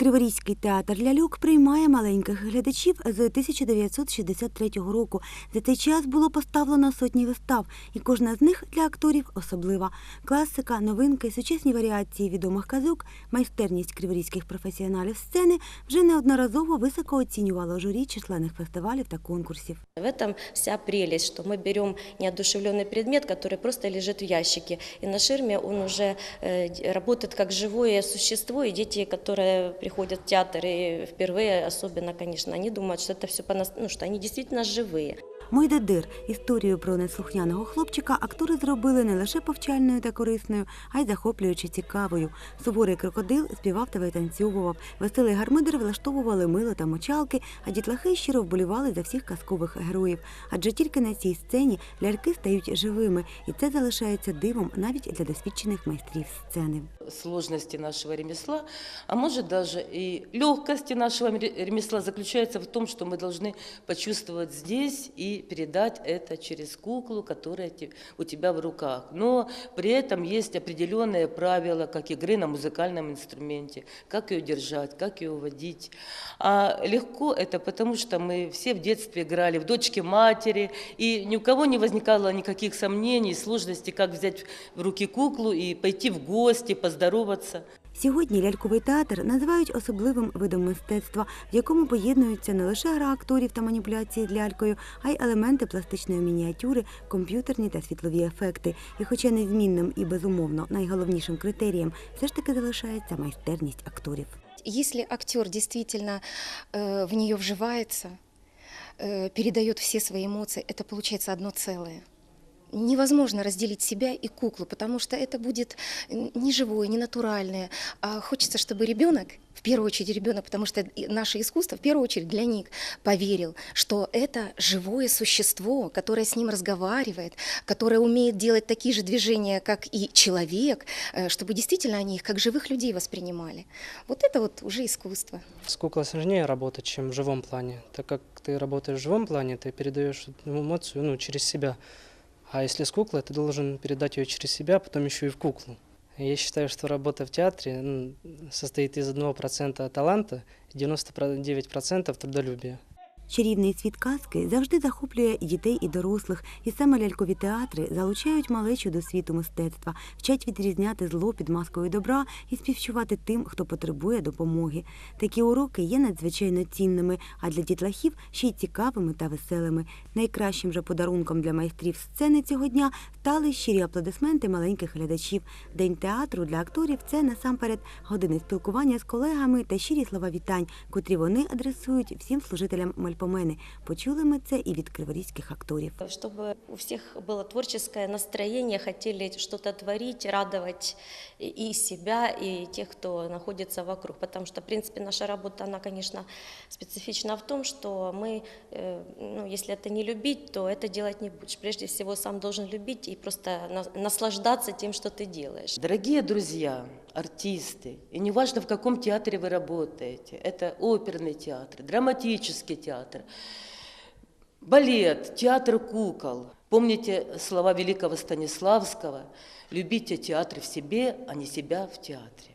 Криворізький театр ляльок приймає маленьких глядачів з 1963 року. За цей час було поставлено сотні вистав, і кожна з них для акторів особлива. Класика, новинки, сучасні варіації відомих казок, майстерність криворізьких професіоналів сцени вже неодноразово високо оцінювало журі численних фестивалів та конкурсів. В этом вся прелесть, что мы берем неодушевленный предмет, который просто лежит в ящике, и на ширме он уже э, работает как живое существо, и дети, которые приходят в театр и впервые, особенно, конечно, они думают, что это все ну, что они действительно живые. Мойдедир історію про неслухняного хлопчика актори зробили не лише повчальною та корисною, а й захоплюючи цікавою. Суворий крокодил співав та витанцьовував. Веселий гармидер влаштовували мило та мочалки, а дітлахи щиро вболівали за всіх казкових героїв. Адже тільки на цій сцені ляльки стають живими, і це залишається дивом навіть для досвідчених майстрів сцени. сложности нашего ремесла, а может даже и легкости нашего ре- ремесла заключается в том, что мы должны почувствовать здесь передать это через куклу, которая у тебя в руках. Но при этом есть определенные правила, как игры на музыкальном инструменте, как ее держать, как ее водить. А легко это потому, что мы все в детстве играли в дочки матери, и ни у кого не возникало никаких сомнений, сложностей, как взять в руки куклу и пойти в гости, поздороваться. Сьогодні ляльковий театр називають особливим видом мистецтва, в якому поєднуються не лише гра акторів та маніпуляції з лялькою, а й елементи пластичної мініатюри, комп'ютерні та світлові ефекти. І хоча незмінним і безумовно найголовнішим критерієм все ж таки залишається майстерність акторів. Если актер действительно э, в нее вживается, э, передает все свои эмоции, это получается одно целое. Невозможно разделить себя и куклу, потому что это будет не живое, не натуральное. А хочется, чтобы ребенок, в первую очередь ребенок, потому что наше искусство в первую очередь для них поверил, что это живое существо, которое с ним разговаривает, которое умеет делать такие же движения, как и человек, э, чтобы действительно они их как живых людей воспринимали. Вот это вот уже искусство. С куклой сложнее работать, чем в живом плане, так как ты работаешь в живом плане, ты передаешь эмоцию ну, через себя. А если с куклой, ты должен передать ее через себя, потом еще и в куклу. Я считаю, что работа в театре состоит из 1% таланта и 99% трудолюбия. Чарівний світ казки завжди захоплює дітей, і дорослих, і саме лялькові театри залучають малечу до світу мистецтва, вчать відрізняти зло під маскою добра і співчувати тим, хто потребує допомоги. Такі уроки є надзвичайно цінними, а для дітлахів ще й цікавими та веселими. Найкращим же подарунком для майстрів сцени цього дня стали щирі аплодисменти маленьких глядачів. День театру для акторів це насамперед години спілкування з колегами та щирі слова вітань, котрі вони адресують всім служителям Мельпомени. Почули ми це і від криворізьких акторів. Чтобы у всех было творческое настроение, хотели что-то творить, радовать и и себя, и тех, кто находится вокруг. Потому что, в принципе, наша работа, она, конечно, специфична в том, что мы, э, ну, если это не любить, то это делать не будешь. Прежде всего, сам должен любить и просто на- наслаждаться тем, что ты делаешь. Дорогие друзья, артисты, и неважно, в каком театре вы работаете, это оперный театр, драматический театр, балет, театр кукол. Помните слова великого Станиславского «Любите театр в себе, а не себя в театре».